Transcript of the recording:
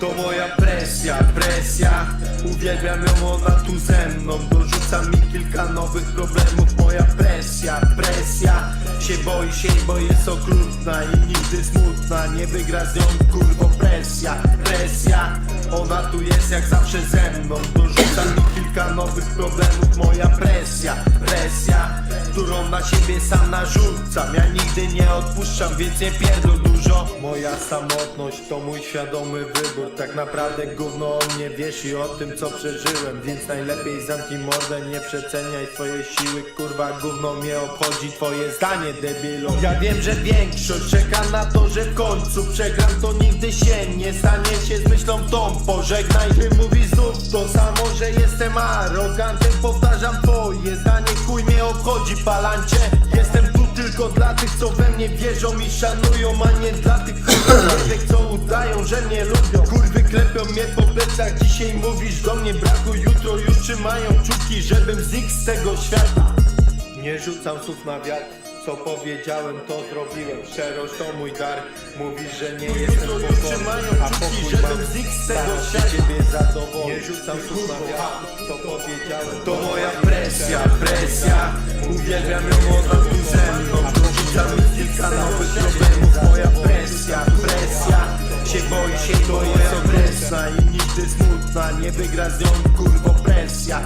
To moja presja, presja. Uwielbiam ją, ona tu ze mną. Dorzuca mi kilka nowych problemów. Moja presja, presja. Się boi się, bo jest okrutna I nigdy smutna. Nie wygra z nią kurwo presja, presja. Ona tu jest jak zawsze ze mną. Dorzuca mi kilka nowych problemów. Moja presja, presja Którą na siebie sam narzucam. Ja nigdy nie odpuszczam, więc nie pierdol dużo. Moja samotność to mój świadomy wybór. Tak naprawdę gówno o mnie wiesz i o tym co przeżyłem. Więc najlepiej zamknij mordę, nie przeceniaj swojej siły. Kurwa gówno mnie obchodzi twoje zdanie debilu. Ja wiem, że większość czeka na to, że w końcu przegram. To nigdy się nie stanie się z myślą tą. Pożegnaj, ty mówisz znów to samo, że jestem arogantem. Powtarzam obchodzi palancie. Jestem tu tylko dla tych, co we mnie wierzą i szanują A nie dla tych kurwanek, co udają, że mnie lubią. Kurwy klepią mnie po plecach, dzisiaj mówisz do mnie braku Jutro już trzymają czuki, żebym znikł z tego świata nie rzucam słów na wiatr. Co powiedziałem to zrobiłem. Szczerość to mój dar. Mówisz, że nie jestem pokorny A pokój mam z tego świata Nie rzucam wiatr Co powiedziałem To moja presja, presja. Uwielbiam ją ona tu ze mną. Dorzuca mi kilka nowych problemów. Moja presja, presja. Się boi się, bo jest obresna I nigdy smutna Nie wygra z nią kurwo presja